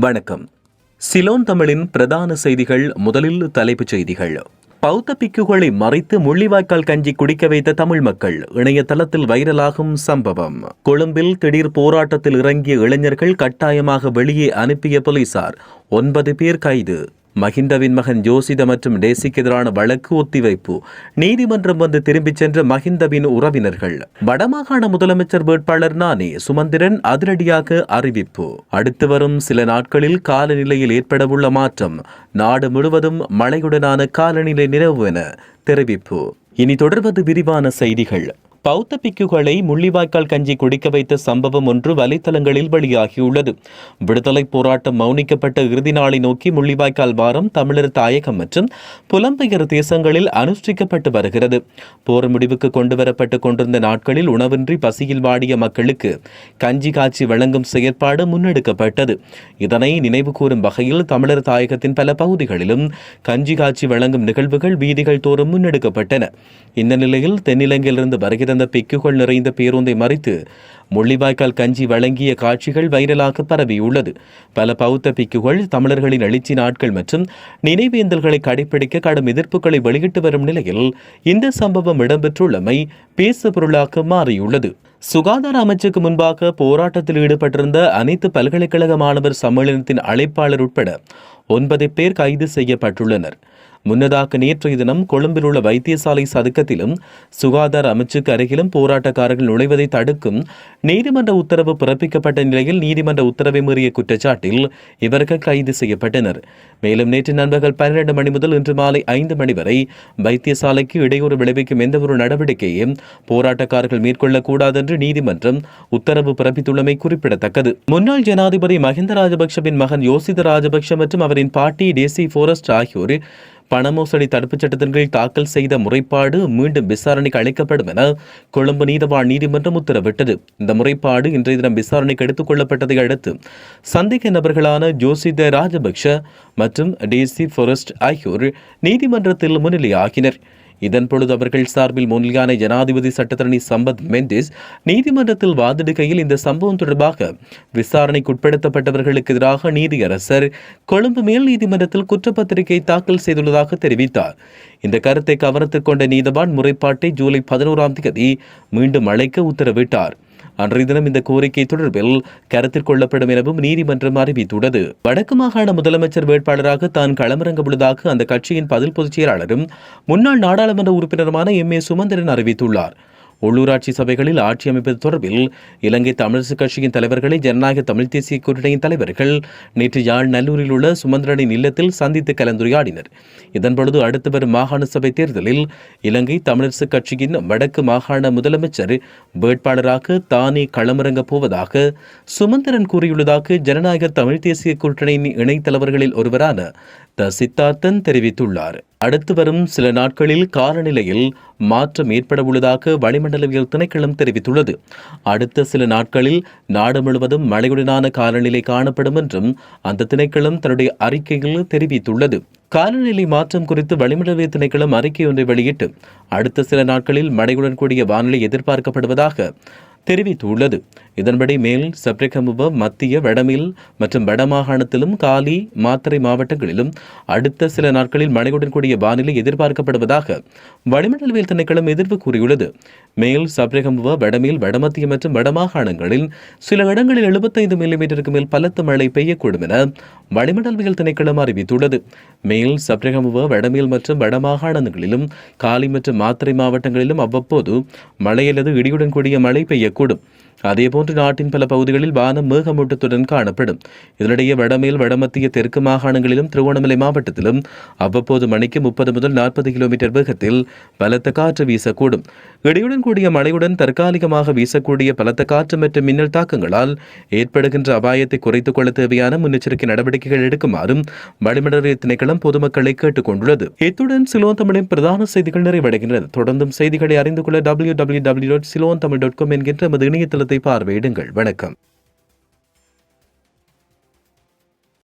வணக்கம். சிலோன் தமிழின் பிரதான செய்திகள் முதலில் தலைப்புச் செய்திகள். பௌத்த பிக்குகளை மறைத்து முள்ளிவாய்க்கால் கஞ்சி குடிக்க வைத்த தமிழ் மக்கள் இணையதளத்தில் வைரலாகும் சம்பவம். கொழும்பில் திடீர் போராட்டத்தில் இறங்கிய இளைஞர்கள் கட்டாயமாக வெளியே அனுப்பிய போலீசார் ஒன்பது பேர் கைது. மஹிந்தவின் மகன் ஜோசித மற்றும் டேசிக்கு எதிரான வழக்கு ஒத்திவைப்பு. நீதிமன்றம் வந்து திரும்பிச் சென்ற மஹிந்தவின் உறவினர்கள். வடமாகாண முதலமைச்சர் வேட்பாளர் நானே சுமந்திரன் அதிரடியாக அறிவிப்பு. அடுத்து வரும் சில நாட்களில் காலநிலையில் ஏற்படவுள்ள மாற்றம். நாடு முழுவதும் மழையுடனான காலநிலை நிலவு என தெரிவிப்பு. இனி தொடர்வது விரிவான செய்திகள். பௌத்த பிக்குகளை முள்ளிவாய்க்கால் கஞ்சி குடிக்க வைத்த சம்பவம் ஒன்று வலைத்தளங்களில் வெளியாகியுள்ளது. விடுதலை போராட்டம் மௌனிக்கப்பட்ட இறுதி நாளை நோக்கி முள்ளிவாய்க்கால் வாரம் தமிழர் தாயகம் மற்றும் புலம்பெயர் தேசங்களில் அனுஷ்டிக்கப்பட்டு வருகிறது. போர் முடிவுக்கு கொண்டுவரப்பட்டு கொண்டிருந்த நாட்களில் உணவின்றி பசியில் வாடிய மக்களுக்கு கஞ்சி காட்சி வழங்கும் செயற்பாடு முன்னெடுக்கப்பட்டது. இதனை நினைவு கூறும் வகையில் தமிழர் தாயகத்தின் பல பகுதிகளிலும் கஞ்சி காட்சி வழங்கும் நிகழ்வுகள் வீதிகள் தோறும் முன்னெடுக்கப்பட்டன. இந்த நிலையில் தென்னிலங்கையிலிருந்து வருகிற அந்த பிக்குகள் நிறைந்த பேருந்தை மறித்து முள்ளிவாய்க்கால் கஞ்சி வழங்கிய காட்சிகள் வைரலாக பரவியுள்ளது. பல பௌத்த பிக்குகள் தமிழர்களின் எழுச்சி நாட்கள் மற்றும் நினைவேந்தல்களை கடைபிடிக்க கடும் எதிர்ப்புகளை வெளியிட்டு வரும் நிலையில் இந்த சம்பவம் இடம்பெற்றுள்ளமை பேசுபொருளாக மாறியுள்ளது. சுகாதார அமைச்சுக்கு முன்பாக போராட்டத்தில் ஈடுபட்டிருந்த அனைத்து பல்கலைக்கழக மாணவர் சம்மேளனத்தின் அழைப்பாளர் உட்பட ஒன்பது பேர் கைது செய்யப்பட்டுள்ளனர். முன்னதாக நேற்றைய தினம் கொழும்பில் உள்ள வைத்தியசாலை சதுக்கத்திலும் சுகாதார அமைச்சுக்கு அருகிலும் போராட்டக்காரர்கள் நுழைவதை தடுக்கும் நீதிமன்ற உத்தரவு பிறப்பிக்கப்பட்ட நிலையில் நீதிமன்ற உத்தரவை மீறிய குற்றச்சாட்டில் இவர்கள் கைது செய்யப்பட்டனர். மேலும் நேற்று நண்பர்கள் பன்னிரண்டு மணி முதல் இன்று மாலை ஐந்து மணி வரை வைத்தியசாலைக்கு இடையூறு விளைவிக்கும் எந்தவொரு நடவடிக்கையையும் போராட்டக்காரர்கள் மேற்கொள்ளக்கூடாது என்று நீதிமன்றம் உத்தரவு பிறப்பித்துள்ளமை குறிப்பிடத்தக்கது. முன்னாள் ஜனாதிபதி மஹிந்த ராஜபக்ஷவின் மகன் யோசித ராஜபக்ஷ மற்றும் அவரின் பாட்டி டேசி போரஸ்ட் ஆகியோர் பண மோசடி தடுப்புச் சட்டத்தின் கீழ் தாக்கல் செய்த முறைப்பாடு மீண்டும் விசாரணைக்கு அளிக்கப்படும் என கொழும்பு நீதவான் நீதிமன்றம் உத்தரவிட்டது. இந்த முறைப்பாடு இன்றைய தினம் விசாரணைக்கு எடுத்துக் கொள்ளப்பட்டதை அடுத்து சந்தேக நபர்களான ஜோசித ராஜபக்ஷ மற்றும் டிசி ஃபொரஸ்ட் ஆகியோர் நீதிமன்றத்தில் முன்னிலையாகினர். இதன் பொழுது அவர்கள் சார்பில் முன்னிலையான ஜனாதிபதி சட்டத்தரணி சம்பத் மெண்டிஸ் நீதிமன்றத்தில் வாதிடுகையில் இந்த சம்பவம் தொடர்பாக விசாரணைக்குட்படுத்தப்பட்டவர்களுக்கு எதிராக நீதியரசர் கொழும்பு மேல் நீதிமன்றத்தில் குற்றப்பத்திரிகை தாக்கல் செய்துள்ளதாக தெரிவித்தார். இந்த கருத்தை கவனத்துக் கொண்ட நீதவான் முறைப்பாட்டை ஜூலை பதினோராம் தேதி மீண்டும் அழைக்க உத்தரவிட்டார். அன்றைய தினம் இந்த கோரிக்கை தொடர்பில் கருத்தில் கொள்ளப்படும் எனவும் நீதிமன்றம் அறிவித்துள்ளது. வடக்கு மாகாண முதலமைச்சர் வேட்பாளராக தான் களமிறங்க உள்ளதாக அந்த கட்சியின் பதில் பொதுச் செயலாளரும் முன்னாள் நாடாளுமன்ற உறுப்பினருமான எம் ஏ சுமந்திரன் அறிவித்துள்ளார். உள்ளூராட்சி சபைகளில் ஆட்சி அமைப்பது தொடர்பில் இலங்கை தமிழரசு கட்சியின் தலைவர்களை ஜனநாயக தமிழ் தேசிய கூட்டணியின் தலைவர்கள் நேற்று யாழ் நல்லூரில் உள்ள சுமந்திரனின் இல்லத்தில் சந்தித்து கலந்துரையாடினர். இதன்பொழுது அடுத்து வரும் மாகாண சபை தேர்தலில் இலங்கை தமிழரசு கட்சியின் வடக்கு மாகாண முதலமைச்சர் வேட்பாளராக தானே களமிறங்கப் போவதாக சுமந்திரன் கூறியுள்ளதாக ஜனநாயக தமிழ் தேசிய கூட்டணியின் இணைத் தலைவர்களில் ஒருவரான த சித்தார்த்தன் தெரிவித்துள்ளார். அடுத்து வரும் சில நாட்களில் காலநிலையில் மாற்றம் ஏற்பட உள்ளதாக வளிமண்டலவியல் திணைக்களம் தெரிவித்துள்ளது. அடுத்த சில நாட்களில் நாடு முழுவதும் மழையுடனான காலநிலை காணப்படும் என்றும் அந்த திணைக்களம் தன்னுடைய அறிக்கையில் தெரிவித்துள்ளது. காலநிலை மாற்றம் குறித்து வளிமண்டலவியல் திணைக்களம் அறிக்கை ஒன்றை வெளியிட்டு அடுத்த சில நாட்களில் மழையுடன் கூடிய வானிலை எதிர்பார்க்கப்படுவதாக தெரிவித்துள்ளது. இதன்படி மேல் சப்ரிகமுவ மத்திய வடமேல் மற்றும் வடமாகாணத்திலும் காலி மாத்தறை மாவட்டங்களிலும் அடுத்த சில நாட்களில் மழையுடன் கூடிய வானிலை எதிர்பார்க்கப்படுவதாக வளிமண்டலவியல் திணைக்களம் எதிர்ப்பு கூறியுள்ளது. மேல் சப்ரகமுவ வடமேல் வடமத்திய மற்றும் வடமாகாணங்களில் சில இடங்களில் எழுபத்தைந்து மில்லிமீட்டருக்கு மேல் பலத்த மழை பெய்யக்கூடும் என வளிமண்டலவியல் திணைக்களம் அறிவித்துள்ளது. மேல் சப்ரகமுவ வடமேல் மற்றும் வடமாகாணங்களிலும் காலி மற்றும் மாத்திரை மாவட்டங்களிலும் அவ்வப்போது மழை அல்லது இடியுடன் கூடிய மழை பெய்யக்கூடும். இருக்கக்கூடும் அதேபோன்று நாட்டின் பல பகுதிகளில் வானம் மேகமூட்டத்துடன் காணப்படும். இதனிடையே வடமேல் வடமத்திய தெற்கு மாகாணங்களிலும் திருவண்ணாமலை மாவட்டத்திலும் அவ்வப்போது மணிக்கு முப்பது முதல் நாற்பது கிலோமீட்டர் வேகத்தில் பலத்த காற்று வீசக்கூடும். இடியுடன் கூடிய மழையுடன் தற்காலிகமாக வீசக்கூடிய பலத்த காற்று மற்றும் மின்னல் தாக்கங்களால் ஏற்படுகின்ற அபாயத்தை குறைத்துக் கொள்ள தேவையான முன்னெச்சரிக்கை நடவடிக்கைகள் எடுக்குமாறும் வளிமண்டல திணைக்களம் பொதுமக்களை கேட்டுக் கொண்டுள்ளது. இத்துடன் சிலோன் தமிழின் பிரதான செய்திகள் நிறைவடைகின்றன. தொடர்ந்தும் செய்திகளை அறிந்து கொள்ள W W W dot Ceylon Tamil dot com என்கின்ற நமது இணையதளத்தை பார்வையிடுங்கள். வணக்கம்.